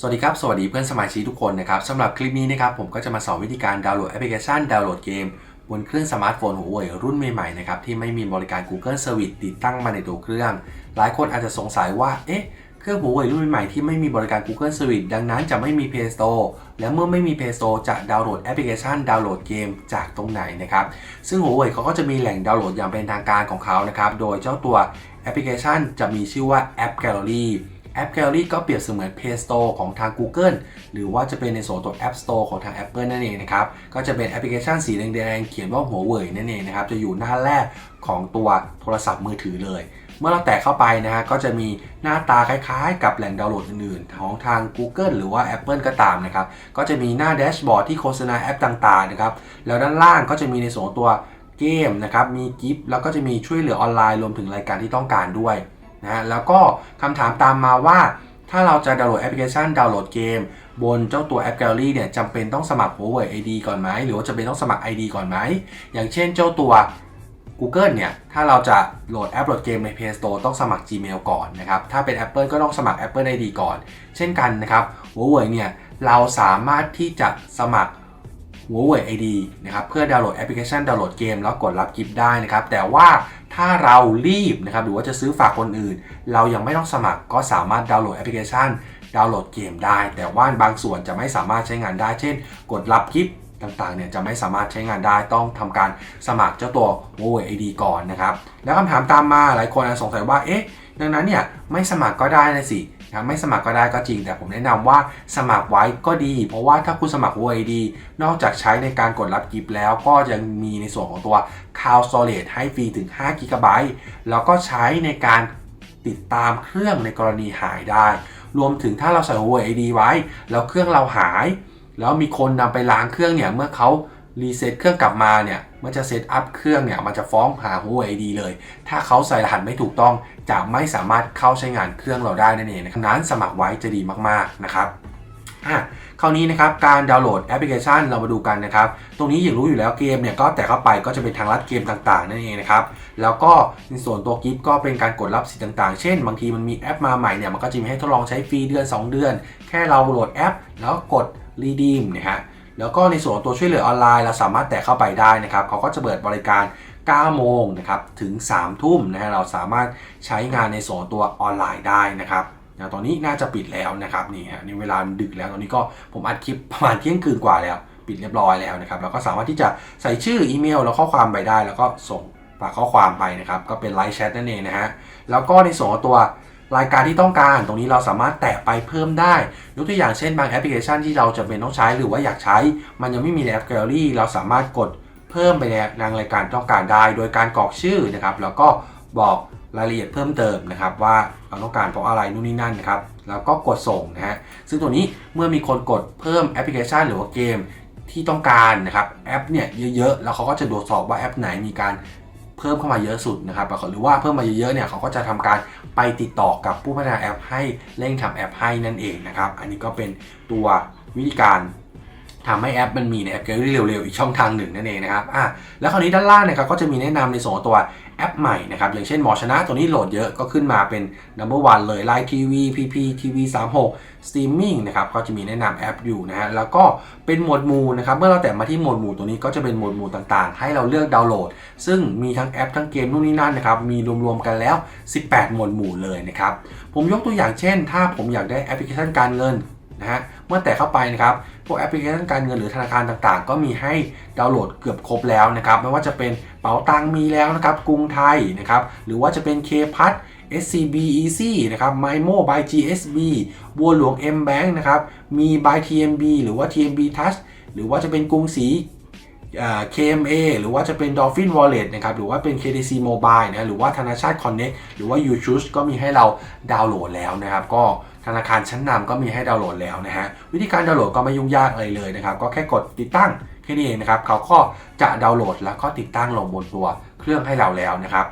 สวัสดีครับ สวัสดีเพื่อนสมาชิกทุกคนนะครับสำหรับคลิปนี้นะครับผมก็จะมาสอนวิธีการดาวน์โหลดแอปพลิเคชันดาวน์โหลดเกม บนเครื่องสมาร์ทโฟนหัวเว่ยรุ่นใหม่ๆนะครับที่ไม่มีบริการ Google Service ติดตั้งมาในตัวเครื่อง หลายคนอาจจะสงสัยว่าเอ๊ะเครื่องหัวเว่ยรุ่นใหม่ๆที่ไม่มีบริการ Google Service ดังนั้นจะไม่มี Play Store และเมื่อไม่มี Play Store จะดาวน์โหลดแอปพลิเคชันดาวน์โหลดเกมจากตรงไหนนะครับซึ่งหัวเว่ยเขาก็จะมีแหล่งดาวน์โหลดอย่างเป็นทางการของเขานะครับโดยเจ้าตัวแอปพลิเคชันจะมีชื่อว่า App Gallery แอป Gallery ก็เปรียบเสมือน Play Store ของทาง Google หรือว่าจะเป็นในส่วนตัว App Store ของทาง Apple นั่นเองนะครับ ก็จะเป็นแอปพลิเคชันสีแดงๆ เขียนว่าหัวเว่ยนั่นเองนะครับ จะอยู่หน้าแรกของตัวโทรศัพท์มือถือเลย เมื่อเราแตะเข้าไปนะฮะก็จะมีหน้าตาคล้ายๆ กับแหล่งดาวน์โหลดอื่นๆ ของทาง Google หรือว่า Apple ก็ตามนะครับ ก็จะมีหน้าแดชบอร์ดที่โฆษณาแอปต่างๆนะครับ แล้วด้านล่างก็จะมีในส่วนตัวเกมนะครับ มีกิฟต์แล้วก็จะมีช่วยเหลือออนไลน์รวมถึงรายการที่ต้องการด้วย นะแล้วก็คำถามตามมาว่า ถ้าเราจะดาวน์โหลดแอปพลิเคชันดาวน์โหลดเกม บนเจ้าตัวแอป Gallery เนี่ยจำเป็นต้องสมัคร Huawei ID ก่อนไหมหรือว่าจำเป็นต้องสมัคร ID ก่อนไหมอย่างเช่นเจ้าตัว Google เนี่ย ถ้าเราจะโหลดแอปโหลดเกมใน Play Store ต้องสมัคร Gmail ก่อนนะครับ ถ้าเป็น Apple ก็ต้องสมัคร Apple ID ก่อน เช่นกันนะครับ Huawei เนี่ย เราสามารถที่จะสมัคร Huawei ID นะครับเพื่อดาวน์โหลดแอปพลิเคชันดาวน์โหลดเกมแล้วกดรับกิฟต์ได้นะครับแต่ว่าถ้าเรารีบนะครับหรือว่าจะซื้อฝากคนอื่น เรายังไม่ต้องสมัครก็สามารถดาวน์โหลดแอปพลิเคชันดาวน์โหลดเกมได้ แต่ว่าบางส่วนจะไม่สามารถใช้งานได้ เช่น กดรับกิฟต์ต่างๆเนี่ยจะไม่สามารถใช้งานได้ต้องทำการสมัครเจ้าตัว Huawei ID ก่อนนะครับแล้วคำถามตามมาหลายคนสงสัยว่าเอ๊ะดังนั้นเนี่ยไม่สมัครก็ได้นะสิ นะไม่สมัครก็ได้ก็จริง แต่ผมแนะนำว่าสมัครไว้ก็ดี เพราะว่าถ้าคุณสมัคร UID นอกจากใช้ในการกดรับกิฟต์แล้วก็ยังมีในส่วนของตัว Cloud Storage ให้ฟรีถึง5 g b แล้วก็ใช้ในการติดตามเครื่องในกรณีหายได้ รวมถึงถ้าเราใส่ UID ไว้ แล้วเครื่องเราหาย แล้วมีคนนำไปล้างเครื่องเนี่ยเมื่อเขา รีเซ็ตเครื่องกลับมาเนี่ยมันจะเซตอัพเครื่องเนี่ยมันจะฟ้องหา Huawei ID เลย ถ้าเขาใส่รหัสไม่ถูกต้อง จะไม่สามารถเข้าใช้งานเครื่องเราได้นั่นเองนะครับนั้นสมัครไว้จะดีมากๆนะครับอะคราวนี้นะครับการดาวน์โหลดแอปพลิเคชันเรามาดูกันนะครับ ตรงนี้อย่างรู้อยู่แล้วเกมเนี่ยก็แต่เข้าไปก็จะเป็นทางลัดเกมต่างๆ นั่นเองนะครับ แล้วก็ในส่วนตัวกิฟต์ก็เป็นการกดรับสิทธิ์ต่างๆ เช่น บางทีมันมีแอปมาใหม่เนี่ยมันก็จะมีให้ทดลองใช้ฟรีเดือน 2 เดือน แค่เราโหลดแอป แล้วกดรีดีมนะฮะ แล้วก็ในส่วนตัวช่วยเหลือออนไลน์เราสามารถแตะเข้าไปได้นะครับเขาก็จะเปิดบริการ 9 โมงนะครับถึง 3 ทุ่มนะฮะเราสามารถใช้งานในส่วนตัวออนไลน์ได้นะครับนะตอนนี้น่าจะปิดแล้วนะครับนี่ฮะในเวลาดึกแล้วตอนนี้ก็ผมอัดคลิปประมาณเที่ยงคืนกว่าแล้ว ปิดเรียบร้อยแล้วนะครับเราก็สามารถที่จะใส่ชื่ออีเมลแล้วข้อความไปได้ แล้วก็ส่งฝากข้อความไปนะครับก็เป็นไลฟ์แชทนั่นเองนะฮะแล้วก็ในส่วนตัว รายการที่ต้องการตรงนี้เราสามารถแตะไปเพิ่มได้ ยกตัวอย่างเช่นบางแอปพลิเคชันที่เราจะเป็นต้องใช้หรือว่าอยากใช้ มันยังไม่มีในแอป Gallery เราสามารถกดเพิ่มไปในรางรายการต้องการได้ โดยการกรอกชื่อนะครับ แล้วก็บอกรายละเอียดเพิ่มเติมนะครับ ว่าเราต้องการเพราะอะไรนู่นนี่นั่นนะครับแล้วก็กดส่งนะฮะซึ่งตัวนี้เมื่อมีคนกดเพิ่มแอปพลิเคชัน หรือว่าเกมที่ต้องการนะครับแอปเนี่ยเยอะๆ แล้วเขาก็จะตรวจสอบว่าแอปไหนมีการ เพิ่มเข้ามาเยอะสุดนะครับหรือว่าเพิ่มมาเยอะๆเนี่ยเขาก็จะทำการไปติดต่อกับผู้พัฒนาแอป ให้เร่งทำแอปให้นั่นเองนะครับอันนี้ก็เป็นตัววิธีการทำให้แอปมันมีในแอป Gallery เร็วๆ อีกช่องทางหนึ่งนั่นเองนะครับอะแล้วคราวนี้ด้านล่างเนะครับก็จะมีแนะนำในส่วนของตัว แอปใหม่นะครับอย่างเช่นหมอชนะตัวนี้โหลดเยอะก็ขึ้นมาเป็น number one เลย Line TV PP TV 36 Streaming นะครับก็จะมีแนะนำแอปอยู่นะฮะแล้วก็เป็นหมวดหมู่นะครับเมื่อเราแตะมาที่หมวดหมู่ตัวนี้ก็จะเป็นหมวดหมู่ต่างๆ ให้เราเลือกดาวน์โหลด ซึ่งมีทั้งแอปทั้งเกมนู่นนี่นั่นนะครับมีรวมๆกันแล้ว 18 หมวดหมู่เลยนะครับผมยกตัวอย่างเช่น ถ้าผมอยากได้แอปพลิเคชันการเงิน นะฮะเมื่อแตะเข้าไปนะครับพวกแอปพลิเคชันการเงินหรือธนาคารต่างๆ ก็มีให้ดาวน์โหลดเกือบครบแล้วนะครับไม่ว่าจะเป็นเป๋าตังมีแล้วนะครับกรุงไทยนะครับหรือว่าจะเป็นเคพัท SCB Easy นะครับ MyMo by GSB บัวหลวง M Bank นะครับมี by TMB หรือว่า TMB Touch หรือว่าจะเป็นกรุงศรี KMA หรือว่าจะเป็น Dolphin Wallet นะครับ หรือว่าเป็น KDC Mobile นะ หรือว่าธนาชาติ Connect หรือว่า u c h o o s e ก็มีให้เราดาวน์โหลดแล้วนะครับ ก็ ธนาคารชั้นนำก็มีให้ดาวน์โหลดแล้วนะฮะวิธีการดาวน์โหลดก็ไม่ยุ่งยากอะไรเลยนะครับก็แค่กดติดตั้งแค่นี้เองนะครับเขาก็จะดาวน์โหลดแล้วก็ติดตั้งลงบนตัวเครื่องให้เราแล้วนะครับ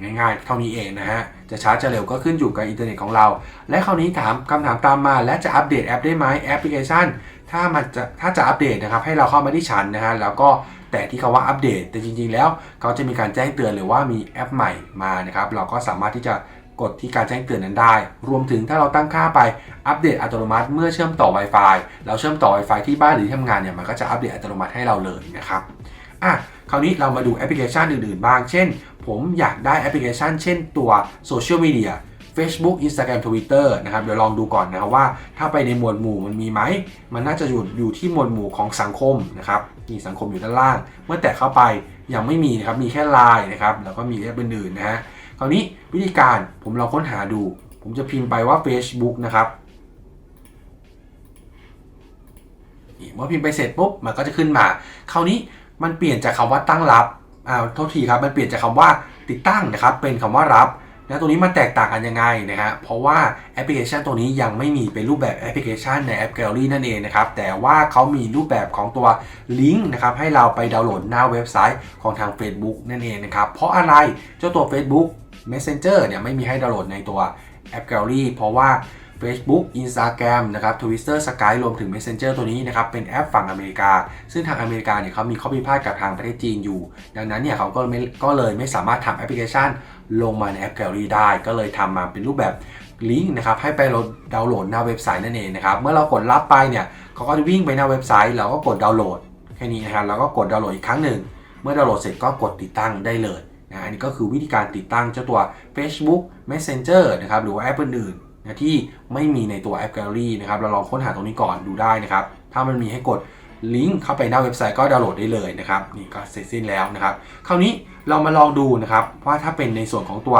ง่ายๆเท่านี้เองนะฮะ จะช้าจะเร็วก็ขึ้นอยู่กับอินเทอร์เน็ตของเรา และคราวนี้ถามคำถามตามมา และจะอัปเดตแอปได้ไหมแอปพลิเคชัน ถ้ามันจะถ้าจะอัปเดตนะครับให้เราเข้ามาที่ชั้นนะฮะแล้วก็แต่ที่เขาว่าอัปเดต แต่จริงๆแล้วเขาจะมีการแจ้งเตือนหรือว่ามีแอปใหม่มานะครับเราก็สามารถที่จะ กดที่การแจ้งเตือนนั้นได้ รวมถึงถ้าเราตั้งค่าไปอัปเดตอัตโนมัติ เมื่อเชื่อมต่อ Wi-Fi เราเชื่อมต่อ Wi-Fi ที่บ้านหรือที่ทำงานเนี่ยมันก็จะอัปเดตอัตโนมัติให้เราเลยนะครับอะคราวนี้เรามาดูแอปพลิเคชันอื่นๆบ้าง เช่น ผมอยากได้แอปพลิเคชัน เช่นตัวโซเชียลมีเดีย Facebook Instagram Twitter นะครับ เดี๋ยวลองดูก่อนนะครับว่าถ้าไปในหมวดหมู่มันมีไหม มันน่าจะอยู่อยู่ที่หมวดหมู่ของสังคมนะครับ มีสังคมอยู่ด้านล่าง เมื่อแตะเข้าไปยังไม่มีนะครับ มีแค่ Line นะครับ แล้วก็มีแอปอื่นๆนะฮะ คราวนี้วิธีการผมลองค้นหาดู ผมจะพิมพ์ไปว่า Facebook นะครับเมื่อพิมพ์ไปเสร็จปุ๊บมันก็จะขึ้นมา คราวนี้มันเปลี่ยนจากคำว่าตั้งรับอ่าโทษทีครับมันเปลี่ยนจากคำว่าติดตั้งนะครับ เป็นคำว่ารับนะตรงนี้มันแตกต่างกันยังไงนะฮะเพราะว่าแอปพลิเคชันตัวนี้ยังไม่มีเป็นรูปแบบแอปพลิเคชันในแอป Gallery นั่นเองนะครับ แต่ว่าเขามีรูปแบบของตัวลิงก์นะครับให้เราไปดาวน์โหลดหน้าเว็บไซต์ของทาง Facebook นั่นเองนะครับ เพราะอะไรเจ้าตัว Facebook Messenger เนี่ยไม่มีให้ดาวน์โหลดในตัวแอป Gallery เพราะว่า Facebook Instagram นะครับ Twitter Skype รวมถึง Messenger ตัวนี้นะครับ เป็นแอปฝั่งอเมริกา ซึ่งทางอเมริกาเนี่ยเขามีข้อพิพาทกับทางประเทศจีนอยู่ ดังนั้นเนี่ยเขาก็ไม่ก็เลยไม่สามารถทำแอปพลิเคชัน ลงมาในแอป Gallery ได้ ก็เลยทำมาเป็นรูปแบบลิงก์นะครับให้ไปดาวน์โหลดหน้าเว็บไซต์นั่นเองนะครับ เมื่อเรากดรับไปเนี่ยเขาก็จะวิ่งไปหน้าเว็บไซต์เราก็กดดาวน์โหลดแค่นี้นะครับแล้วก็กดดาวน์โหลดอีกครั้งหนึ่ง เมื่อดาวน์โหลดเสร็จก็กดติดตั้งได้เลย นะอันนี้ก็คือวิธีการติดตั้งเจ้าตัว Facebook Messenger นะครับหรือว่าแอปอื่นๆนะที่ไม่มีในตัวแอป Gallery นะครับเราลองค้นหาตรงนี้ก่อนดูได้นะครับถ้ามันมีให้กดลิงก์เข้าไปหน้าเว็บไซต์ก็ดาวน์โหลดได้เลยนะครับนี่ก็เสร็จสิ้นแล้วนะครับคราวนี้เรามาลองดูนะครับว่าถ้าเป็นในส่วนของตัว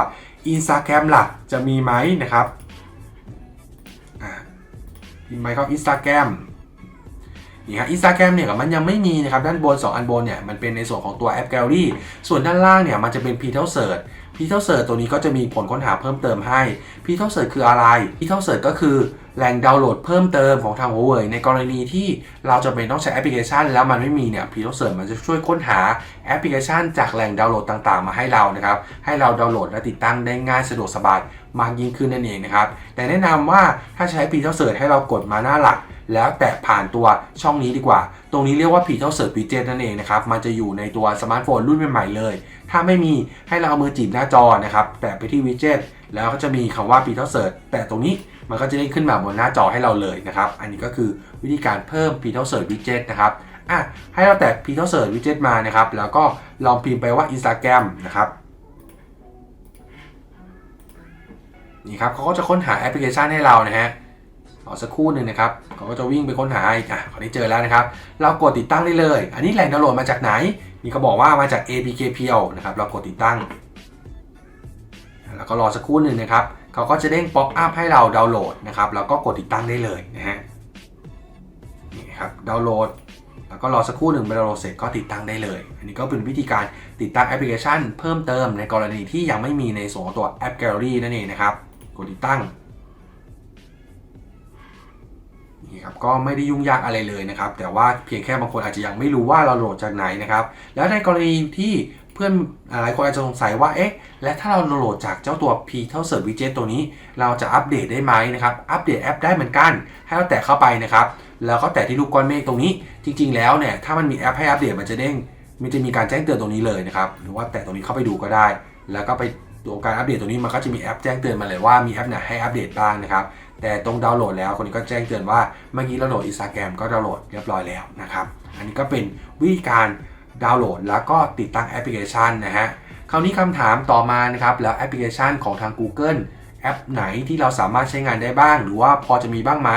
Instagram ล่ะจะมีไหมนะครับอ่าพิมพ์ไปเข้า Instagram นี่ครับอินสตาแกรมเนี่ยมันยังไม่มีนะครับด้านบน 2 อันบนเนี่ยมันเป็นในส่วนของตัวแอป Gallery ส่วนด้านล่างเนี่ยมันจะเป็น p i t e l Search p i t e l Search ตัวนี้ก็จะมีผลค้นหาเพิ่มเติมให้ p i t e l Search คืออะไร p i t e l Search ก็คือแหล่งดาวน์โหลดเพิ่มเติมของทาง Huawei ในกรณีที่เราจะเป็นต้องใช้แอปพลิเคชัน แล้วมันไม่มีเนี่ย p i t e l Search มันจะช่วยค้นหาแอปพลิเคชัน จากแหล่งดาวน์โหลดต่างๆ มาให้เรานะครับให้เราดาวน์โหลดและติดตั้งได้ง่ายสะดวกสบายมากยิ่งขึ้นนั่นเองนะครับแต่แนะนำว่าถ้าใช้ p i t e l Search ให้เรากดมาหน้าหลัก แล้วแตะผ่านตัวช่องนี้ดีกว่า ตรงนี้เรียกว่า p i t e l Search Widget นั่นเองนะครับ มันจะอยู่ในตัวสมาร์ทโฟนรุ่นใหม่ๆเลย ถ้าไม่มีให้เราเอามือจีบหน้าจอนะครับ แตะไปที่ Widget แล้วก็จะมีคำว่า p i t e l Search แตะตรงนี้มันก็จะได้ขึ้นมาบนหน้าจอให้เราเลยนะครับ อันนี้ก็คือวิธีการเพิ่ม p i t e l Search Widget นะครับอะให้เราแตะ p i t e l Search Widget มานะครับ แล้วก็ลองพิมพ์ไปว่า Instagram นะครับนี่ครับเขาก็จะค้นหาแอปพลิเคชันให้เรานะฮะ รอสักครู่หนึ่งนะครับเขาก็จะวิ่งไปค้นหาอีกอะคราวนี้เจอแล้วนะครับ เรากดติดตั้งได้เลย อันนี้แหล่งดาวน์โหลดมาจากไหนนี่เขาบอกว่ามาจาก APK p l นะครับ เรากดติดตั้ง แล้วก็รอสักครู่หนึ่งนะครับเขาก็จะเด้งป๊อปอัพให้เราดาวน์โหลดนะครับ แล้วก็กดติดตั้งได้เลยนะฮะ นี่ครับ ดาวน์โหลด แล้วก็รอสักครู่หนึ่งไปดาวน์โหลดเสร็จก็ติดตั้งได้เลย อันนี้ก็เป็นวิธีการติดตั้งแอปพลิเคชัน เพิ่มเติมในกรณีที่ยังไม่มีในส่วนตัวแอป Gallery นั่นเองนะครับ กดติดตั้ง นี่ครับก็ไม่ได้ยุ่งยากอะไรเลยนะครับ แต่ว่าเพียงแค่บางคนอาจจะยังไม่รู้ว่าเราโหลดจากไหนนะครับ แล้วในกรณีที่เพื่อนหลายคนอาจจะสงสัยว่าเอ๊ะและถ้าเราโหลดจากเจ้าตัว p t e l Search Widget ตัวนี้ เราจะอัปเดตได้ไหมนะครับ อัปเดตแอปได้เหมือนกัน ให้เราแตะเข้าไปนะครับ แล้วก็แตะที่ลูกก้อนเมฆตรงนี้ จริง ๆ แล้วเนี่ยถ้ามันมีแอปให้อัปเดตมันจะเด้งมันจะมีการแจ้งเตือนตรงนี้เลยนะครับ หรือว่าแตะตรงนี้เข้าไปดูก็ได้ แล้วก็ไปตัวการอัปเดตตรงนี้มันก็จะมีแอปแจ้งเตือนมาเลยว่ามีแอปไหนให้อัปเดตบ้างนะครับ แต่ตรงดาวน์โหลดแล้วคนนี้ก็แจ้งเตือนว่าเมื่อกี้เราโหลด Instagram ก็ดาวน์โหลดเรียบร้อยแล้วนะครับ อันนี้ก็เป็นวิธีการดาวน์โหลดแล้วก็ติดตั้งแอปพลิเคชันนะฮะคราวนี้คำถามต่อมานะครับแล้วแอปพลิเคชันของทาง Google แอปไหนที่เราสามารถใช้งานได้บ้าง หรือว่าพอจะมีบ้างไหม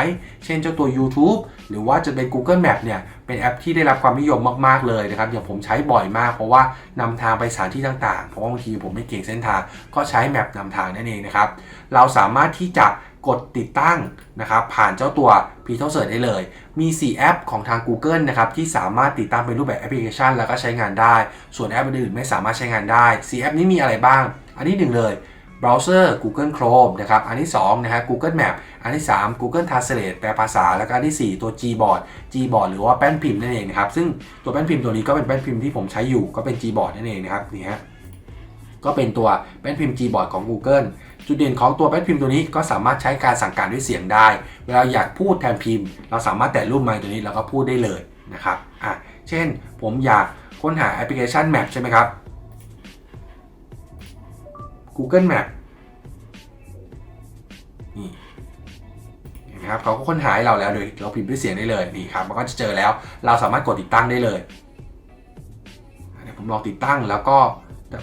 เช่นเจ้าตัว YouTube หรือว่าจะเป็น Google Map เนี่ย เป็นแอปที่ได้รับความนิยมมาก ๆ เลยนะครับ อย่างผมใช้บ่อยมาก เพราะว่านำทางไปสถานที่ต่าง ๆ เพราะบางทีผมไม่เก่งเส้นทาง ก็ใช้แมปนำทางนั่นเองนะครับ เราสามารถที่จะ กดติดตั้งนะครับผ่านเจ้าตัว p t e l Search ได้เลย มี 4 แอปของทาง Google นะครับที่สามารถติดตั้งเป็นรูปแบบแอปพลิเคชัน แล้วก็ใช้งานได้ ส่วนแอปอื่นๆไม่สามารถใช้งานได้ 4 แอปนี้มีอะไรบ้าง อันที่หนึ่งเลยเบราว์เซอร์ Google Chrome นะครับ อันที่2นะฮะ Google Map อันที่ 3 Google Translate แปลภาษา แล้วก็อันที่ 4 ตัว Gboard Gboard หรือว่าแป้นพิมพ์นั่นเองนะครับ ซึ่งตัวแป้นพิมพ์ตัวนี้ก็เป็นแป้นพิมพ์ที่ผมใช้อยู่ ก็เป็น Gboard นั่นเองนะครับ นี่ฮะ ก็เป็นตัวแป้นพิมพ์ Gboard ของ Google จุดเด่นของตัวแป้นพิมพ์ตัวนี้ก็สามารถใช้การสั่งการด้วยเสียงได้ เวลาอยากพูดแทนพิมพ์ เราสามารถแตะรูปไมค์ตัวนี้แล้วก็พูดได้เลยนะครับอะเช่นผมอยากค้นหาแอปพลิเคชัน Map ใช่ไหมครับ Google Map นี่เห็นไหมครับเขาก็ค้นหาให้เราแล้วโดยเราพิมพ์ด้วยเสียงได้เลยนี่ครับมันก็จะเจอแล้วเราสามารถกดติดตั้งได้เลยเดี๋ยวผมลองติดตั้งแล้วก็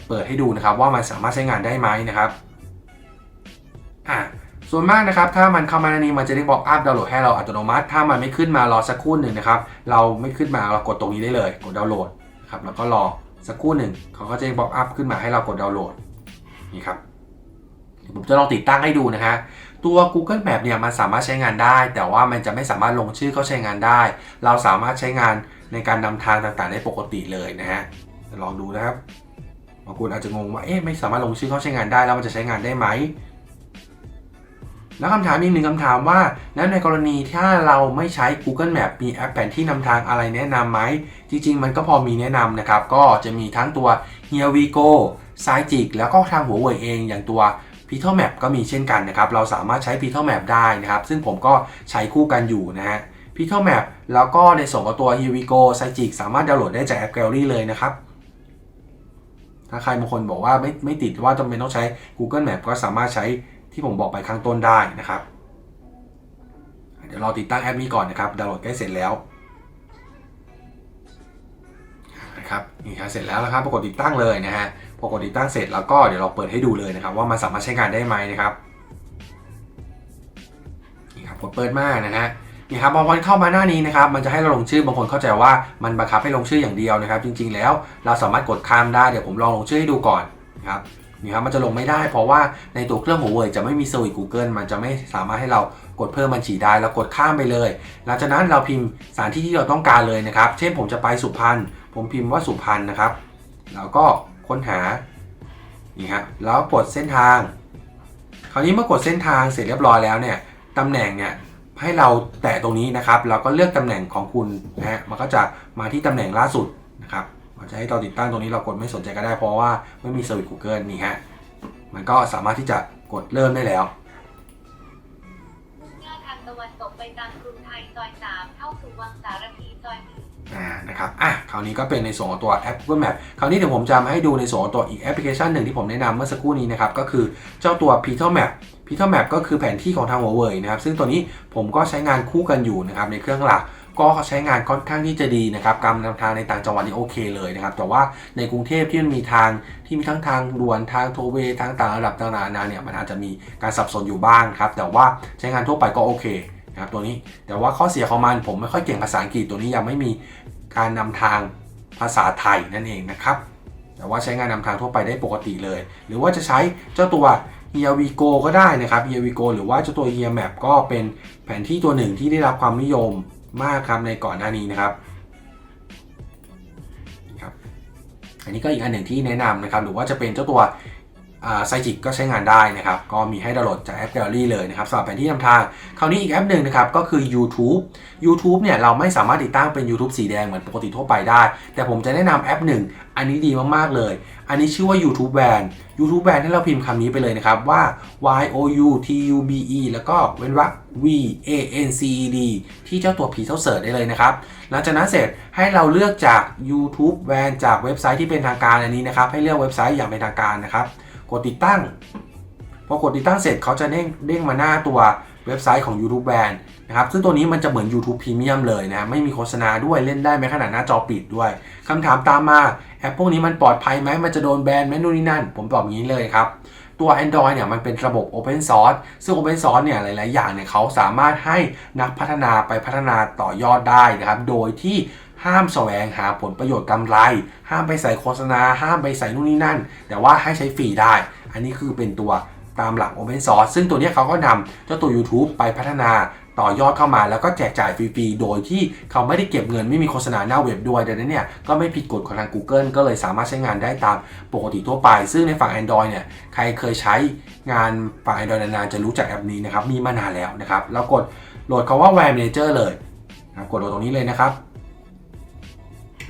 เปิดให้ดูนะครับว่ามันสามารถใช้งานได้ไหมนะครับ ส่วนมากนะครับถ้ามันเข้ามาในนี้มันจะได้บอกอัพดาวน์โหลดให้เราอัตโนมัติ ถ้ามันไม่ขึ้นมารอสักครู่หนึ่งนะครับเราไม่ขึ้นมาเรากดตรงนี้ได้เลย กดดาวน์โหลดครับแล้วก็รอสักครู่หนึ่งเขาก็จะบอกอัพขึ้นมาให้เรากดดาวน์โหลดนี่ครับผมจะลองติดตั้งให้ดูนะฮะตัว Google Map เนี่ยมันสามารถใช้งานได้ แต่ว่ามันจะไม่สามารถลงชื่อเข้าใช้งานได้ เราสามารถใช้งานในการนำทางต่างๆได้ปกติเลยนะฮะลองดูนะครับบางคนอาจจะงงว่าเอ๊ะไม่สามารถลงชื่อเข้าใช้งานได้แล้วมันจะใช้งานได้ไหม แล้วคำถามอีกหนึ่งคำถามว่า แล้วในกรณีถ้าเราไม่ใช้ Google Map มีแอปแผนที่นำทางอะไรแนะนำไหม จริง ๆ มันก็พอมีแนะนำนะครับ ก็จะมีทั้งตัว Here We Go s i g i c แล้วก็ทางหัวเว่ยเองอย่างตัว p e t e r Map ก็มีเช่นกันนะครับ เราสามารถใช้ p e t e r Map ได้นะครับ ซึ่งผมก็ใช้คู่กันอยู่นะฮะ p e t e r Map แล้วก็ในส่วนของตัว Here We Go s i g i c สามารถดาวน์โหลดได้จากแอป Gallery เลยนะครับถ้าใครบางคนบอกว่าไม่ไม่ติดว่าจำเป็นต้องใช้ Google Map ก็สามารถใช้ ที่ผมบอกไปข้างต้นได้นะครับ เดี๋ยวเราติดตั้งแอปนี้ก่อนนะครับดาวน์โหลดใกล้เสร็จแล้วนะครับนี่ครับเสร็จแล้วนะครับปรากฏติดตั้งเลยนะฮะพอกดติดตั้งเสร็จแล้วก็เดี๋ยวเราเปิดให้ดูเลยนะครับว่ามันสามารถใช้งานได้ไหมนะครับนี่ครับกดเปิดมากนะฮะนี่ครับพอวันเข้ามาหน้านี้นะครับมันจะให้เราลงชื่อบางคนเข้าใจว่ามันบังคับให้ลงชื่ออย่างเดียวนะครับ จริงๆแล้วเราสามารถกดข้ามได้เดี๋ยวผมลองลงชื่อให้ดูก่อนนะครับ นี่ครับมันจะลงไม่ได้เพราะว่าในตัวเครื่องหัวเว่ยจะไม่มีสวิต Google มันจะไม่สามารถให้เรากดเพิ่มบัญชีได้เรากดข้ามไปเลย หลังจากนั้นเราพิมพ์สถานที่ที่เราต้องการเลยนะครับ เช่นผมจะไปสุพรรณผมพิมพ์ว่าสุพรรณนะครับแล้วก็ค้นหานี่ครับแล้วกดเส้นทาง คราวนี้เมื่อกดเส้นทางเสร็จเรียบร้อยแล้วเนี่ยตำแหน่งเนี่ยให้เราแตะตรงนี้นะครับ เราก็เลือกตำแหน่งของคุณนะฮะมันก็จะมาที่ตำแหน่งล่าสุดนะครับ มันจะให้เราติดตั้งตรงนี้เรากดไม่สนใจก็ได้เพราะว่าไม่มีเซอร์วิส Google นี่ฮะ มันก็สามารถที่จะกดเริ่มได้แล้วมุ่งหน้าทางตะวันตกไปตามกรุงไทยซอย3เข้าสู่วังสารพีซอยหนึ่งอ่านะครับ อะ คราวนี้ก็เป็นในส่วนของตัวแอป Google Map คราวนี้เดี๋ยวผมจะมาให้ดูในส่วนของตัวอีกแอปพลิเคชันหนึ่งที่ผมแนะนำเมื่อสักครู่นี้นะครับ ก็คือเจ้าตัว p e t e r Map p e t e r Map ก็คือแผนที่ของทาง Huawei นะครับ ซึ่งตัวนี้ผมก็ใช้งานคู่กันอยู่นะครับในเครื่องหลัก ก็ใช้งานค่อนข้างที่จะดีนะครับการนำทางในต่างจังหวัดนี่โอเคเลยนะครับ แต่ว่าในกรุงเทพที่มันมีทางที่มีทั้งทางด่วนทางโทเวทางต่างระดับต่างๆนานาเนี่ยมันอาจจะมีการสับสนอยู่บ้างครับ แต่ว่าใช้งานทั่วไปก็โอเคนะครับตัวนี้ แต่ว่าข้อเสียของมันผมไม่ค่อยเก่งภาษาอังกฤษตัวนี้ยังไม่มีการนำทางภาษาไทยนั่นเองนะครับ แต่ว่าใช้งานนำทางทั่วไปได้ปกติเลย หรือว่าจะใช้เจ้าตัว Here We Go ก็ได้นะครับ Here We Go หรือว่าเจ้าตัว Here Map ก็เป็นแผนที่ตัวหนึ่งที่ได้รับความนิยม มากครับในก่อนหน้านี้นะครับครับ อันนี้ก็อีกอันหนึ่งที่แนะนำนะครับ หรือว่าจะเป็นเจ้าตัว ไซจิกก็ใช้งานได้นะครับ ก็มีให้ดาวน์โหลดจากแอป Gallery เลยนะครับสำหรับแผนที่นำทาง คราวนี้อีกแอปหนึ่งนะครับ ก็คือ YouTube YouTube เนี่ยเราไม่สามารถติดตั้งเป็น YouTube สีแดงเหมือนปกติทั่วไปได้ แต่ผมจะแนะนำแอปหนึ่ง อันนี้ดีมาก ๆ เลย อันนี้ชื่อว่า YouTube Van YouTube Van ให้เราพิมพ์คำนี้ไปเลยนะครับ ว่า Y O U T U B E แล้วก็เว้นวรรค V A N C E D ที่เจ้าตัว p i x e l Search ได้เลยนะครับ หลังจากนั้นเสร็จให้เราเลือกจาก YouTube Van จากเว็บไซต์ที่เป็นทางการอันนี้นะครับ ให้เลือกเว็บไซต์อย่างเป็นทางการนะครับ กดติดตั้ง พอกดติดตั้งเสร็จเขาจะเด้งเด้งมาหน้าตัวเว็บไซต์ของ YouTube Band นะครับ ซึ่งตัวนี้มันจะเหมือน YouTube Premium เลยนะ ไม่มีโฆษณาด้วย เล่นได้แม้ขนาดหน้าจอปิดด้วย คำถามตามมา แอปพวกนี้มันปลอดภัยไหม มันจะโดนแบนไหมนู่นนี่นั่น ผมตอบอย่างนี้เลยครับ ตัว Android เนี่ย มันเป็นระบบ Open Source ซึ่ง Open Source เนี่ย หลาย ๆ อย่างเนี่ยเขาสามารถให้นักพัฒนาไปพัฒนาต่อยอดได้นะครับ โดยที่ ห้ามแสวงหาผลประโยชน์กำไร ห้ามไปใส่โฆษณา ห้ามไปใส่นู่นนี่นั่น แต่ว่าให้ใช้ฟรีได้ อันนี้คือเป็นตัวตามหลัก Open Source ซึ่งตัวนี้เขาก็นำเจ้าตัว YouTube ไปพัฒนาต่อยอดเข้ามาแล้วก็แจกจ่ายฟรีๆ โดยที่เขาไม่ได้เก็บเงินไม่มีโฆษณาหน้าเว็บด้วยดังนั้นเนี่ยก็ไม่ผิดกฎของทาง Google ก็เลยสามารถใช้งานได้ตามปกติทั่วไป ซึ่งในฝั่ง Android เนี่ยใครเคยใช้งานฝั่ง Android นานๆ จะรู้จักแอปนี้นะครับ มีมานานแล้วนะครับ แล้วกดโหลดคาว่า w a r Manager เลยนะกดโหลดตรงนี้เลยนะครับ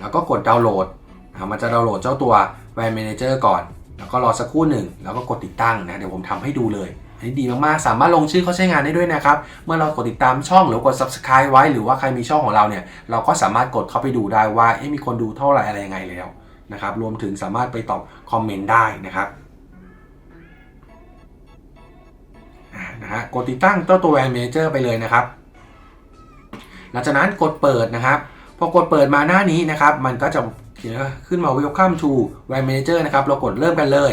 แล้วก็กดดาวน์โหลดอ่ามันจะดาวน์โหลดเจ้าตัว w a r Manager ก่อน แล้วก็รอสักครู่หนึ่ง แล้วก็กดติดตั้งนะ เดี๋ยวผมทำให้ดูเลย อันนี้ดีมากๆ สามารถลงชื่อเขาใช้งานได้ด้วยนะครับ เมื่อเรากดติดตามช่องหรือกด subscribe ไว้ หรือว่าใครมีช่องของเราเนี่ย เราก็สามารถกดเข้าไปดูได้ว่า เอ๊ะ มีคนดูเท่าไหร่อะไรยังไงแล้วนะครับ รวมถึงสามารถไปตอบคอมเมนต์ได้นะครับนะฮะ กดติดตั้งเจ้าตัว WAN Manager ไปเลยนะครับ หลังจากนั้นกดเปิดนะครับ พอกดเปิดมาหน้านี้นะครับ มันก็จะเขียนขึ้นมา Welcome to WAN Manager นะครับ เรากดเริ่มกันเลย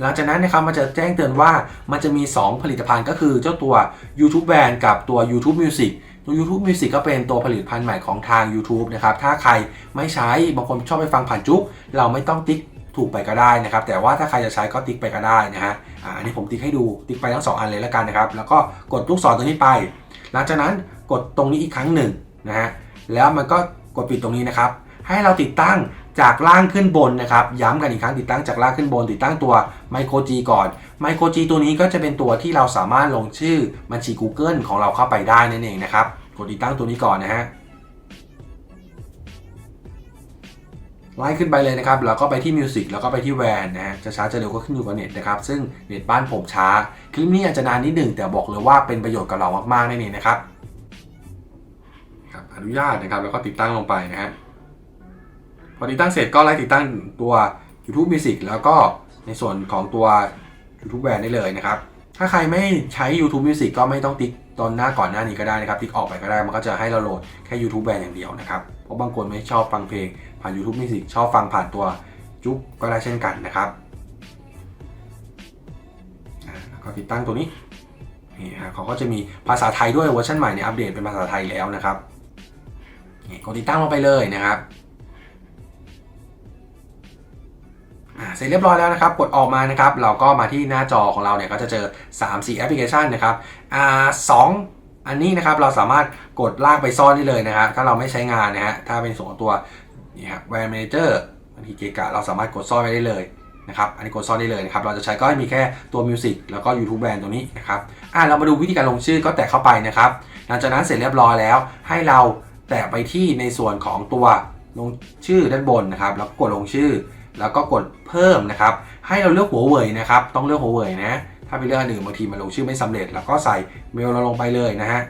หลังจากนั้นนะครับ มันจะแจ้งเตือนว่ามันจะมี 2 ผลิตภัณฑ์ก็คือเจ้าตัว YouTube WAN กับตัว YouTube Music ตัว YouTube Music ก็เป็นตัวผลิตภัณฑ์ใหม่ของทาง YouTube นะครับ ถ้าใครไม่ใช้ บางคนชอบไปฟังผ่านจุก เราไม่ต้องติ๊กถูกไปก็ได้นะครับ แต่ว่าถ้าใครจะใช้ก็ติ๊กไปก็ได้นะฮะ อ่า อันนี้ผมติ๊กให้ดู ติ๊กไปทั้งสองอันเลยแล้วกันนะครับ แล้วก็กดลูกศรตรงนี้ไป หลังจากนั้นกดตรงนี้อีกครั้งหนึ่งนะฮะ แล้วมันก็ กดปิดตรงนี้นะครับ ให้เราติดตั้งจากล่างขึ้นบนนะครับ ย้ำกันอีกครั้งติดตั้งจากล่างขึ้นบน ติดตั้งตัว Micro G ก่อน Micro G ตัวนี้ก็จะเป็นตัวที่เราสามารถลงชื่อบัญชี Google ของเราเข้าไปได้นั่นเองนะครับ กดติดตั้งตัวนี้ก่อนนะฮะไล่ขึ้นไปเลยนะครับ แล้วก็ไปที่ Music แล้วก็ไปที่ WAN นะฮะ จะช้าจะเร็วก็ขึ้นอยู่กับเน็ตนะครับ ซึ่งเน็ตบ้านผมช้า คลิปนี้อาจจะนานนิดหนึ่งแต่บอกเลยว่าเป็นประโยชน์กับเรามากๆนั่นเองนะครับ อนุญาตนะครับ แล้วก็ติดตั้งลงไปนะฮะพอติดตั้งเสร็จก็ไล่ติดตั้งตัว YouTube Music แล้วก็ในส่วนของตัว YouTube WAN ได้เลยนะครับ ถ้าใครไม่ใช้ YouTube Music ก็ไม่ต้องติ๊กตอนหน้าก่อนหน้านี้ก็ได้นะครับ ติ๊กออกไปก็ได้มันก็จะให้เราโหลดแค่ YouTube WAN อย่างเดียวนะครับ เพราะบางคนไม่ชอบฟังเพลงผ่าน YouTube Music ชอบฟังผ่านตัวจุ๊บก็ได้เช่นกันนะครับแล้วก็ติดตั้งตัวนี้นี่ฮะเขาก็จะมีภาษาไทยด้วยเวอร์ชันใหม่เนี่ยอัปเดตเป็นภาษาไทยแล้วนะครับ กดติดตั้งลงไปเลยนะครับเสร็จเรียบร้อยแล้วนะครับ กดออกมานะครับ เราก็มาที่หน้าจอของเราเนี่ยก็จะเจอ 3-4 แอปพลิเคชันนะครับอ่าสองอันนี้นะครับเราสามารถกดลากไปซ่อนได้เลยนะฮะถ้าเราไม่ใช้งานนะฮะ ถ้าเป็นส่วนของตัวนี่ครับ WAN Manager บางทีเกกะเราสามารถกดซ่อนไว้ได้เลยนะครับ อันนี้กดซ่อนได้เลยนะครับ เราจะใช้ก็มีแค่ตัว Music แล้วก็ YouTube Band ตัวนี้นะครับ อ่าเรามาดูวิธีการลงชื่อก็แตะเข้าไปนะครับ หลังจากนั้นเสร็จเรียบร้อยแล้วให้เรา แตะไปที่ในส่วนของตัวลงชื่อด้านบนนะครับ แล้วก็กดลงชื่อ แล้วก็กดเพิ่มนะครับ ให้เราเลือกหัวเว่ยนะครับ ต้องเลือกหัวเว่ยนะ ถ้าไปเลือกอันอื่นบางทีมันลงชื่อไม่สำเร็จ แล้วก็ใส่เมลเราลงไปเลยนะฮะ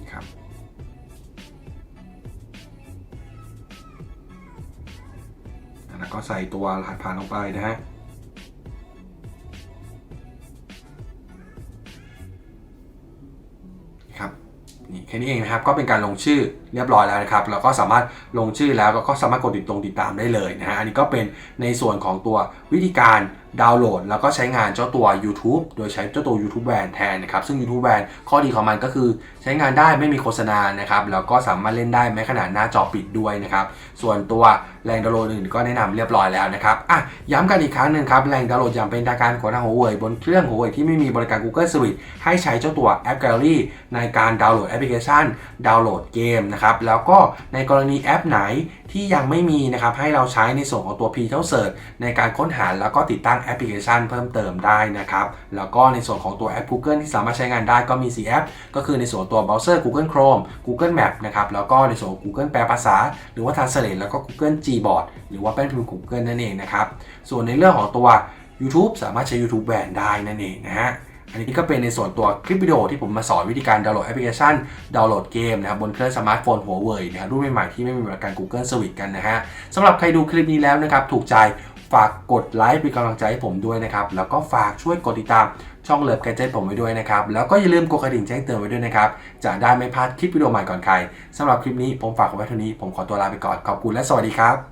นี่ครับแล้วก็ใส่ตัวรหัสผ่านลงไปนะฮะ นี่แค่นี้เองนะครับ ก็เป็นการลงชื่อเรียบร้อยแล้วนะครับเราก็สามารถลงชื่อแล้วก็สามารถกดติดตรงติดตามได้เลยนะฮะอันนี้ก็เป็นในส่วนของตัววิธีการ ดาวน์โหลด แล้วก็ใช้งานเจ้าตัว YouTube โดยใช้เจ้าตัว YouTube Band แทนนะครับ ซึ่ง YouTube Band ข้อดีของมันก็คือใช้งานได้ไม่มีโฆษณานะครับ แล้วก็สามารถเล่นได้แม้ขนาดหน้าจอปิดด้วยนะครับ ส่วนตัวแรงดาวน์โหลดอื่นก็แนะนำเรียบร้อยแล้วนะครับ อะ ย้ำกันอีกครั้งหนึ่งครับแรงดาวน์โหลดอย่างเป็นทางการของทาง Huawei บนเครื่อง Huawei ที่ไม่มีบริการ Google Service ให้ใช้เจ้าตัวแอป Gallery ในการดาวน์โหลดแอปพลิเคชัน ดาวน์โหลดเกมนะครับ แล้วก็ในกรณีแอปไหนที่ยังไม่มีนะครับให้เราใช้ในส่วนของตัว p t e l Search ในการค้นหาแล้วก็ติดตั้งแอปพลิเคชันเพิ่มเติมได้นะครับ แล้วก็ในส่วนของตัวแอป Google ที่สามารถใช้งานได้ก็มี 4 แอป ก็คือในส่วนตัวเบราว์เซอร์ Google Chrome Google Map นะครับ แล้วก็ในส่วน Google แปลภาษา หรือว่า Translate แล้วก็ Google Gboard หรือว่าแป้นพิมพ์ Google นั่นเองนะครับ ส่วนในเรื่องของตัว YouTube สามารถใช้ YouTube Band ได้นั่นเองนะฮะอันนี้ก็เป็นในส่วนตัวคลิปวิดีโอที่ผมมาสอนวิธีการดาวน์โหลดแอปพลิเคชัน ดาวน์โหลดเกมนะครับบนเครื่องสมาร์ทโฟนหัวเว่ยนะครับรุ่นใหม่ๆที่ไม่มีบริการ Google Service กันนะฮะสำหรับใครดูคลิปนี้แล้วนะครับ ถูกใจ ฝากกดไลค์เป็นกำลังใจให้ผมด้วยนะครับ แล้วก็ฝากช่วยกดติดตามช่องเลิฟแกจิตผมไว้ด้วยนะครับ แล้วก็อย่าลืมกดกระดิ่งแจ้งเตือนไว้ด้วยนะครับ จะได้ไม่พลาดคลิปวิดีโอใหม่ก่อนใครสำหรับคลิปนี้ผมฝากไว้เท่านี้ ผมขอตัวลาไปก่อน ขอบคุณและสวัสดีครับ